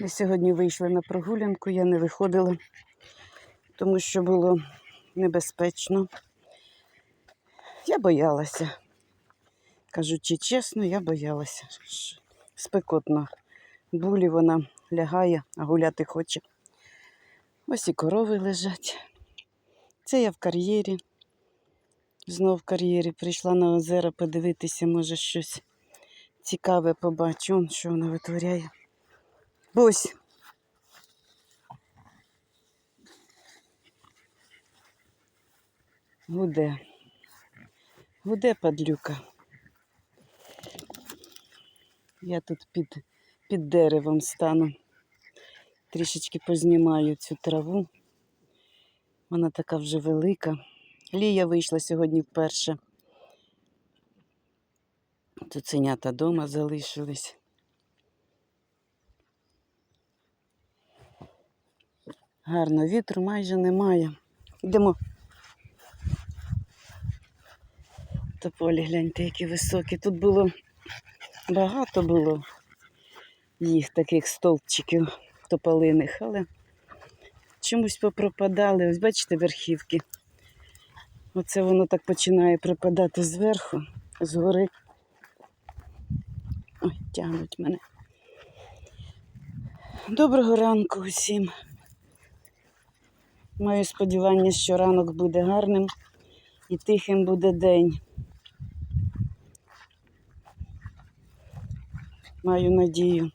Ми сьогодні вийшли на прогулянку, я не виходила, тому що було небезпечно. Я боялася. Кажучи чесно, я боялася. Спекотно. Булі вона лягає, а гуляти хоче. Ось і корови лежать. Це я в кар'єрі. Знов в кар'єрі прийшла на озеро подивитися, може щось цікаве побачу, що вона витворяє. Бусь. Гуде. Гуде падлюка. Я тут під, під деревом стану. Трішечки познімаю цю траву. Вона така вже велика. Лія вийшла сьогодні вперше. Цуценята дома залишились. Гарно, вітру майже немає. Йдемо. Тополі, гляньте, які високі. Тут було багато було їх таких стовпчиків тополиних, але чомусь попропадали. Ось бачите верхівки. Оце воно так починає припадати зверху, згори. Ой, тягнуть мене. Доброго ранку усім. Маю сподівання, що ранок буде гарним і тихим буде день. Маю надію.